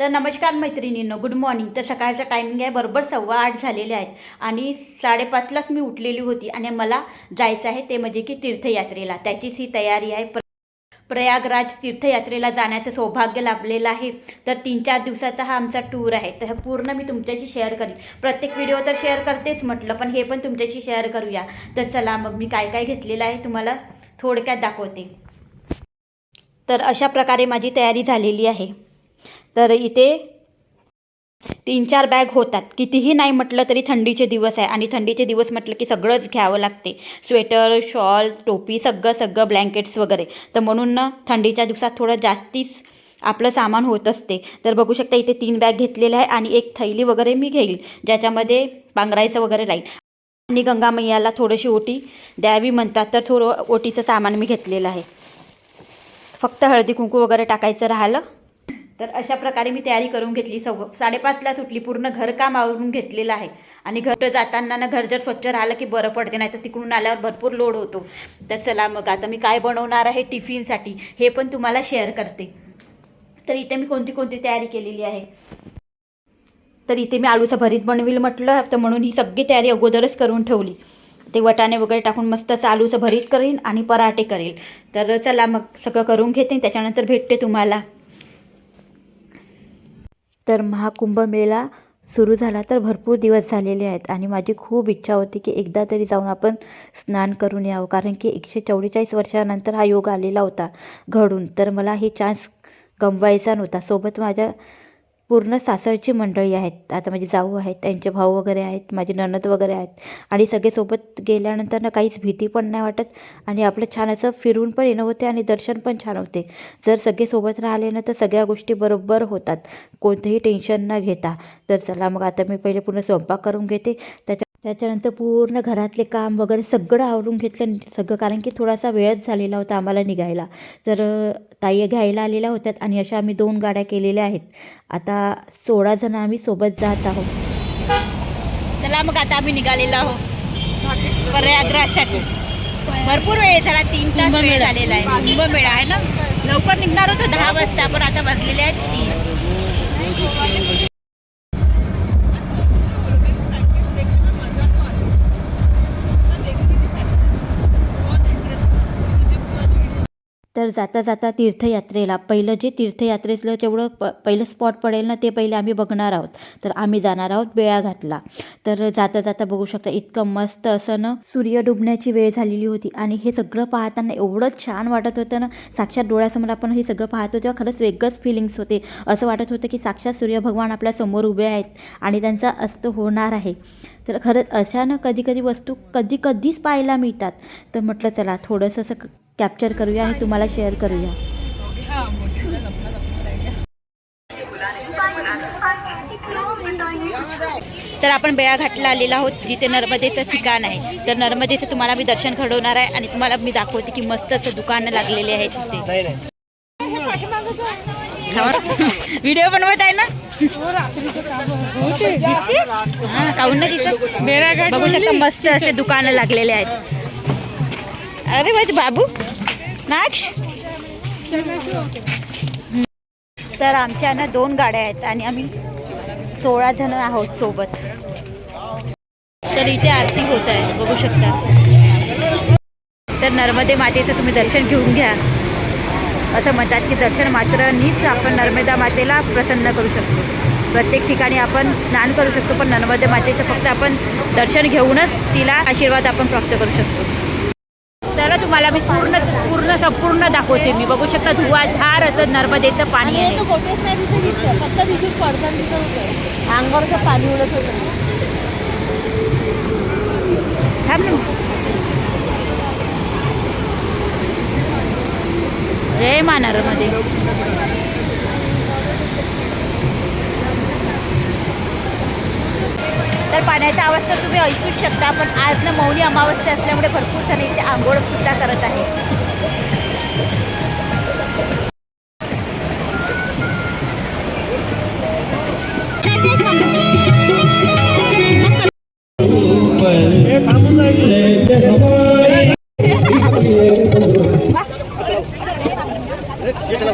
तर नमस्कार मैत्रिणींनो गुड मॉर्निंग तर सकाळचा टायमिंग आहे बरोबर सव्वा आठ झालेले आहेत. आणि साडेपाचलाच मी उठलेली होती आणि मला जायचं आहे ते म्हणजे की तीर्थयात्रेला. त्याचीच ही तयारी आहे. प्र प्रयागराज तीर्थयात्रेला जाण्याचं सौभाग्य लाभलेलं आहे. तर तीन चार दिवसाचा हा आमचा टूर आहे. तर हे पूर्ण मी तुमच्याशी शेअर करीन. प्रत्येक व्हिडिओ तर शेअर करतेच म्हटलं पण हे पण तुमच्याशी शेअर करूया. तर चला मग मी काय काय घेतलेलं आहे तुम्हाला थोडक्यात दाखवते. तर अशा प्रकारे माझी तयारी झालेली आहे. तर इथे तीन चार बॅग होतात. कितीही नाही म्हटलं तरी थंडीचे दिवस आहे. आणि थंडीचे दिवस म्हटलं की सगळंच घ्यावं लागते. स्वेटर शॉल टोपी सगळं सगळं ब्लँकेट्स वगैरे. तर म्हणून ना थंडीच्या दिवसात थोडं जास्तीच आपलं सामान होत असते. तर बघू शकता इथे तीन बॅग घेतलेले आहे आणि एक थैली वगैरे मी घेईल. ज्याच्यामध्ये पांघरायचं वगैरे राहील. आणि गंगा मैयाला थोडीशी ओटी द्यावी म्हणतात. तर थोडं ओटीचं सामान मी घेतलेलं आहे. फक्त हळदी कुंकू वगैरे टाकायचं राहिलं. तर अशा प्रकारे मी तयारी करून घेतली. सव साडेपाचला सुटली. पूर्ण घरकाम आवरून घेतलेलं आहे. आणि घर जाताना ना घर जर स्वच्छ राहिलं की बरं पडते नाही तर तिकडून आल्यावर भरपूर लोड होतो. तर चला मग आता मी काय बनवणार आहे टिफिनसाठी हे पण तुम्हाला शेअर करते. तर इथे मी कोणती कोणती तयारी केलेली आहे? तर इथे मी आलूचं भरीत बनवेल म्हटलं तर म्हणून ही सगळी तयारी अगोदरच करून ठेवली. ते वटाणे वगैरे टाकून मस्त असं आलूचं भरीत करीन आणि पराठे करेल. तर चला मग सगळं करून घेते. त्याच्यानंतर भेटते तुम्हाला. तर महाकुंभ मेळा सुरू झाला तर भरपूर दिवस झालेले आहेत आणि माझी खूप इच्छा होती की एकदा तरी जाऊन आपण स्नान करून यावं. कारण की एकशे चौवेचाळीस वर्षानंतर हा योग आलेला होता घडून. तर मला हे चान्स गमवायचा नव्हता. सोबत माझ्या पूर्ण सासरची मंडळी आहेत. आता माझे जाऊ आहेत त्यांचे भाऊ वगैरे आहेत माझे ननद वगैरे आहेत. आणि सगळे सोबत गेल्यानंतर ना काहीच भीती पण नाही वाटत. आणि आपलं छान असं फिरून पण येणं होते आणि दर्शन पण छान होते. जर सगळे सोबत राहिले ना तर सगळ्या गोष्टी बरोबर होतात. कोणतंही टेन्शन न घेता. तर चला मग आता मी पहिले पूर्ण स्वयंपाक करून घेते. त्याच्या त्याच्यानंतर पूर्ण घरातले काम वगैरे सगळं आवरून घेतलं सगळं कारण की थोडासा वेळच झालेला होता आम्हाला निघायला. तर ताई घ्यायला आलेल्या होत्यात आणि अशा आम्ही दोन गाड्या केलेल्या आहेत. आता सोळा जण आम्ही सोबत जात आहोत. चला मग आता आम्ही निघालेलो आहोत. प्रयागराजसाठी. भरपूर वेळ झाला तीन तास वेळ झालेला आहे. कुंभमेळा आहे ना? लवकर निघणार होतो दहा वाजता पण आता वाजलेले आहेत तीन. जाता जाता तीर्थयात्रेला. पहिलं जे तीर्थयात्रेतलं जेवढं प पहिलं स्पॉट पडेल ना ते पहिले आम्ही बघणार आहोत. तर आम्ही जाणार आहोत बेळाघाटला तर जाता जाता बघू शकता इतकं मस्त असं ना सूर्य डुबण्याची वेळ झालेली होती. आणि हे सगळं पाहताना एवढं छान वाटत होतं ना साक्षात डोळ्यासमोर आपण हे सगळं पाहतो तेव्हा खरंच वेगळंच फिलिंग्स होते. असं वाटत होतं की साक्षात सूर्यभगवान आपल्यासमोर उभे आहेत आणि त्यांचा अस्त होणार आहे. तर खरंच अशा ना कधी कधी वस्तू कधी कधीच पाहायला मिळतात. तर म्हटलं चला थोडंसं असं कॅप्चर करूया आणि तुम्हाला शेअर करूया. तर आपण बेळाघाटला आलेलो आहोत जिथे नर्मदेचं ठिकाण आहे. तर नर्मदेचं तुम्हाला मी दर्शन घडवणार आहे आणि तुम्हाला मी दाखवते की मस्त असं दुकानं लागलेले आहेत तिथे व्हिडिओ बनवत आहे ना? हा, काहून ना दिसत? बघू शकता मस्त असे दुकानं लागलेले आहेत. अरे माझे बाबू. नाक्ष. तर आमच्या ना दोन गाड्या आहेत आणि आम्ही सोळा जण आहोत सोबत. तर इथे आरती होत आहे बघू शकता. तर नर्मदे मातेचं तुम्ही दर्शन घेऊन घ्या. असं म्हणतात की दर्शन मात्र नीच आपण नर्मदा मातेला प्रसन्न करू शकतो. प्रत्येक ठिकाणी आपण स्नान करू शकतो पण नर्मदे मातेचं फक्त आपण दर्शन घेऊनच तिला आशीर्वाद आपण प्राप्त करू शकतो. तुम्हाला मी पूर्ण पूर्ण संपूर्ण दाखवते. मी बघू शकता धुवाधार असं नर्मदेचं पाणी आहे. कोटेच नाही तिथे दिसतं. फक्त तिथून पडताना दिसत होतं. अंगावरचं पाणी उडत होतं. थांब ना. जय मा तर पाण्याचा आवाज तर तुम्ही ऐकूच शकता पण आज ना मौनी अमावस्या असल्यामुळे भरपूर जण इथे आंघोळ सुद्धा करत आहे? गेला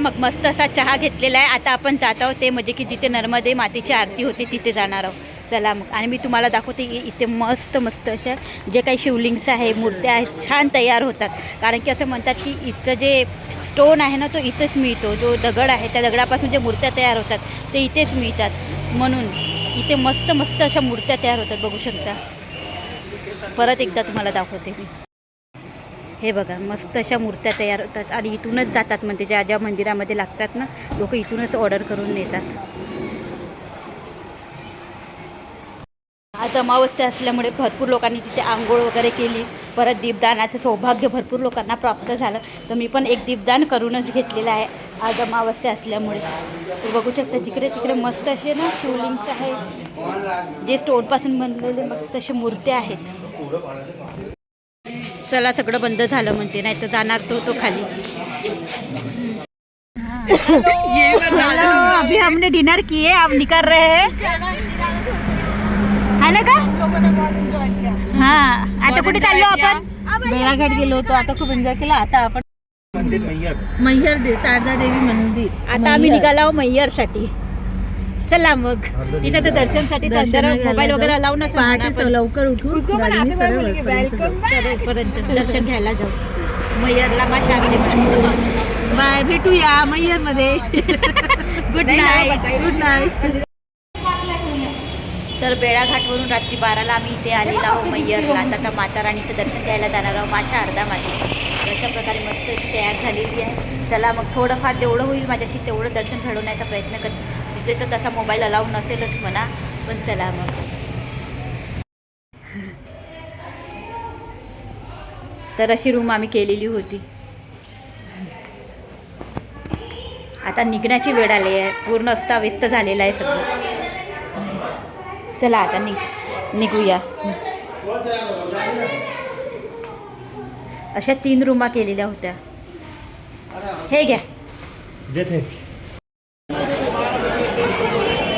मग मस्त असा चहा घेतलेला आहे. आता आपण जात आहोत ते म्हणजे की जिथे नर्मदे मातेची आरती होते तिथे जाणार आहोत. चला मग. आणि मी तुम्हाला दाखवते इथे मस्त मस्त अशा जे काही शिवलिंग्स आहे मूर्त्या आहेत छान तयार होतात. कारण की असं म्हणतात की इथं जे स्टोन आहे ना तो इथेच मिळतो. जो दगड आहे त्या दगडापासून ज्या मूर्त्या तयार होतात ते इथेच मिळतात. म्हणून इथे मस्त मस्त अशा मूर्त्या तयार होतात बघू शकता. परत एकदा तुम्हाला दाखवते मी. हे बघा मस्त अशा मूर्त्या तयार होतात आणि इथूनच जातात म्हणजे ज्या ज्या मंदिरामध्ये लागतात ना लोक इथूनच ऑर्डर करून नेतात. आज अमावस्या असल्यामुळे भरपूर लोकांनी तिथे आंघोळ वगैरे केली. परत दीपदानाचं सौभाग्य भरपूर लोकांना प्राप्त झालं. तर मी पण एक दीपदान करूनच घेतलेलं आहे. आज अमावस्या असल्यामुळे. तर बघू शकता जिकडे तिकडे मस्त असे ना शिवलिंग्स आहेत. जे स्टोनपासून बनलेले मस्त असे मूर्त्या आहेत. चला सगळं बंद झालं म्हणते नाही तर जाणार तो तो खाली. अभी हमने डिनर किए अब निकल रहे हैं. है ना का? हा आता कुठे चाललो आपण? बेळाघाट गेलो होतो आता खूप एन्जॉय केला. आता आपण मैहर दे शारदा देवी मंदिर. आता आम्ही निघालो मैयरसाठी चला मग. तिथे तर दर्शनसाठी मोबाईल वगैरे अलाव पहाटे पण लवकर उठून. सर्वपर्यंत दर्शन घ्यायला जाऊ. मैयरला माझ्या बाय भेटूया मैहरमध्ये गुड नाईट गुड नाईट तर बेळाघाटवरून रात्री बाराला आम्ही इथे आलेलो आहोत मैयरला आता आता माता राणीचं दर्शन घ्यायला जाणार आहोत माझ्या अर्धा माती अशा प्रकारे मस्त तयार झालेली आहे. चला मग थोडंफार जेवढं होईल माझ्याशी तेवढं दर्शन घडवण्याचा प्रयत्न कर. तिथे तर तसा मोबाईल अलाव नसेलच म्हणा पण चला मग. तर अशी रूम आम्ही केलेली होती. आता निघण्याची वेळ आली आहे. पूर्ण अस्ताव्यस्त झालेला आहे सगळं. चला आता निघ निघूया. अशा तीन रूमा केलेल्या होत्या. हे घ्या.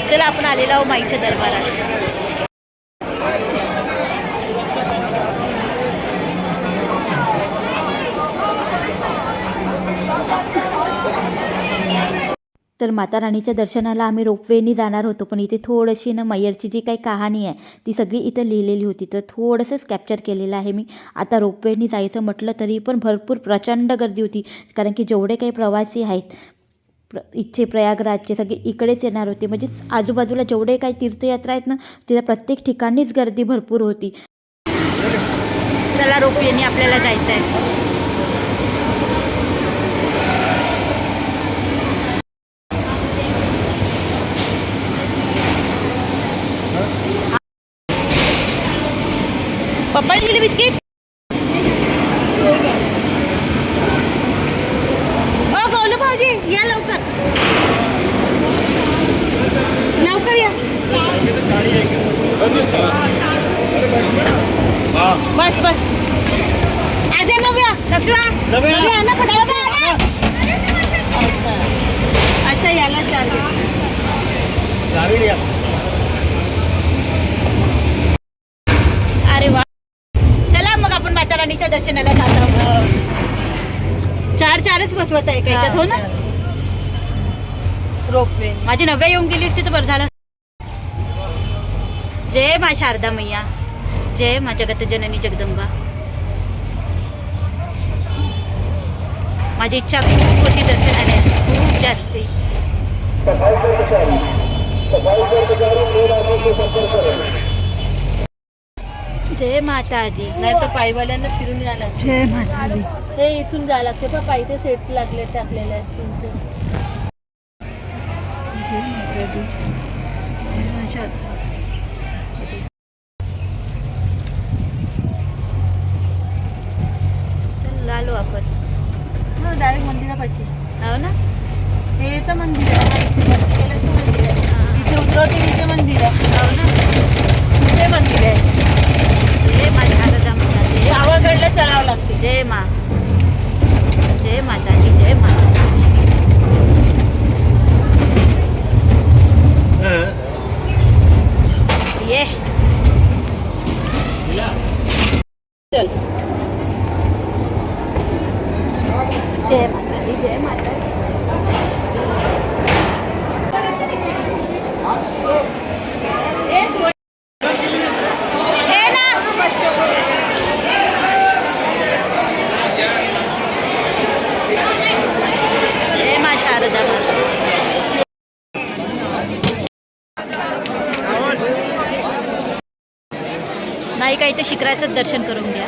चला आपण आलेलो आहोत माईच्या दरबारात. तर माता राणीच्या दर्शनाला आम्ही रोपवेनी जाणार होतो पण इथे थोडीशी ना मयरची जी काही कहाणी आहे ती सगळी इथं लिहिलेली होती. तर थोडंसंच कॅप्चर केलेलं आहे मी. आता रोपवेनी जायचं म्हटलं तरी पण भरपूर प्रचंड गर्दी होती कारण की जेवढे काही प्रवासी आहेत प्र इच्छे प्रयागराजचे सगळे इकडेच येणार होते. म्हणजे आजूबाजूला जेवढे काही तीर्थयात्रा आहेत ना तिथं प्रत्येक ठिकाणीच गर्दी भरपूर होती. चला रोपवेनी आपल्याला जायचं आहे पप्पाने दिले बिस्किट बसवत आहे का याच्यात? हो ना? रोपवे. माझी नव्या येऊन गेली असती तर बरं झालं. जय मा शारदा मैया. जय मा जगत जननी जगदंबा. माझी इच्छा खूप होती दर्शनाला खूप जास्ती. जय माता दी नाही तर पायवाल्यांना फिरून यायला लागतं. जय माता दी ते इथून जायला लागते. पण पायी ते सेट लागले टाकलेले आहेत तुमचे जय माता दी जय मा शारदा चल आलो आपण डायरेक्ट मंदिरापाशी हो ना हे तर मंदिर आहे गेलं तर मंदिर आहे इथे उतरवते तिथे मंदिर आहे हो ना तिथे मंदिर आहे जय मा शारदा माता जय गावाकडलं चढावं लागते जय मा जय माताजी जय माता ये चल जय माताजी जय माता हे ना जय मा शारदा माता काही काही ते शिखराचंच दर्शन करून घ्या.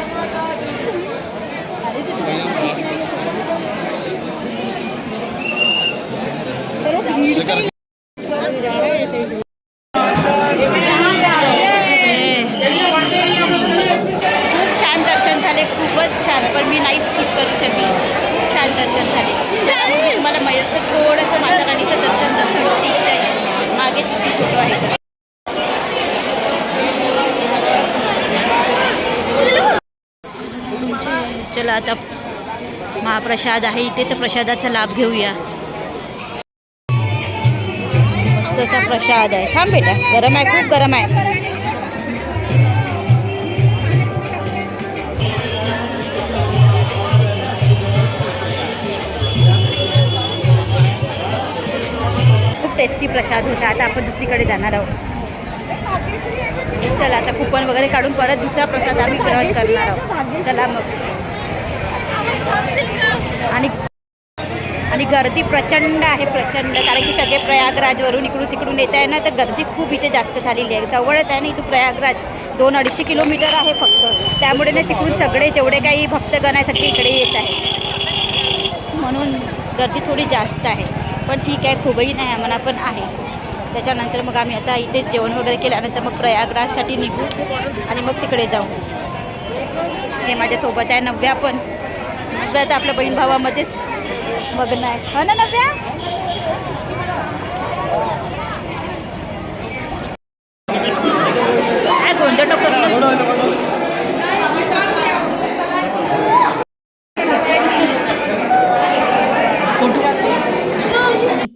महाप्रसाद आहे इथे तर प्रसादाचा लाभ घेऊया. मस्तसा प्रसाद आहे. थांब बेटा गरम आहे खूप गरम आहे. खूप टेस्टी प्रसाद होता. आता आपण दुसरीकडे जाणार आहोत. चला आता कुपन वगैरे काढून परत दुसरा प्रसाद आम्ही करणार आहोत. चला मग आणि आणि गर्दी प्रचंड आहे प्रचंड. कारण की सगळे प्रयागराजवरून इकडून तिकडून येत आहे ना तर गर्दी खूप इथे जास्त झालेली आहे. जवळच आहे ना इथून प्रयागराज. दोन अडीचशे किलोमीटर आहे फक्त. त्यामुळे ना तिकडून सगळे जेवढे काही भक्तगण आहे सगळे इकडे येत आहे म्हणून गर्दी थोडी जास्त आहे. पण ठीक आहे खूपही नाही आम्हाला पण आहे. त्याच्यानंतर मग आम्ही आता इथे जेवण वगैरे केल्यानंतर मग प्रयागराजसाठी निघू आणि मग तिकडे जाऊ. हे माझ्यासोबत आहे नव्या पण. नव्या तर आपल्या बहीण भावामध्येच बघणं आहे हो ना नव्या?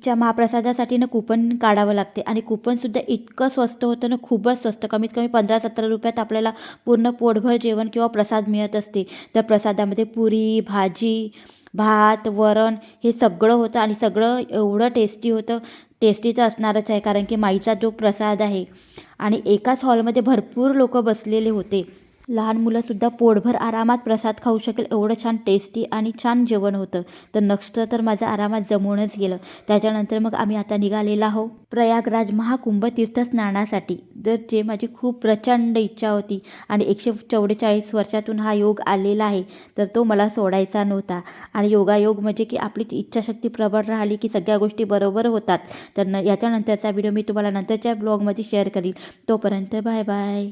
काय महाप्रसादासाठी ना कुपन काढावं लागते आणि कुपनसुद्धा इतकं स्वस्त होतं ना खूपच स्वस्त. कमीत कमी पंधरा सतरा रुपयात आपल्याला पूर्ण पोटभर जेवण किंवा प्रसाद मिळत असते. तर प्रसादामध्ये पुरी भाजी भात वरण हे सगळं होतं आणि सगळं एवढं टेस्टी होतं. टेस्टी तर असणारच आहे कारण की माईचा जो प्रसाद आहे आणि एकाच हॉलमध्ये भरपूर लोक बसलेले होते. लहान मुलंसुद्धा पोटभर आरामात प्रसाद खाऊ शकेल. एवढं छान टेस्टी आणि छान जेवण होतं. तर नक्षत्र तर माझं आरामात जमूनच गेलं. त्याच्यानंतर मग आम्ही आता निघालेला आहो प्रयागराज महाकुंभ तीर्थ स्नानासाठी तर जे माझी खूप प्रचंड इच्छा होती आणि एकशे चौवेचाळीस वर्षातून हा योग आलेला आहे तर तो मला सोडायचा नव्हता. आणि योगायोग म्हणजे की आपली इच्छाशक्ती प्रबळ राहिली की सगळ्या गोष्टी बरोबर होतात. तर न याच्यानंतरचा व्हिडिओ मी तुम्हाला नंतरच्या ब्लॉगमध्ये शेअर करीन. तोपर्यंत बाय बाय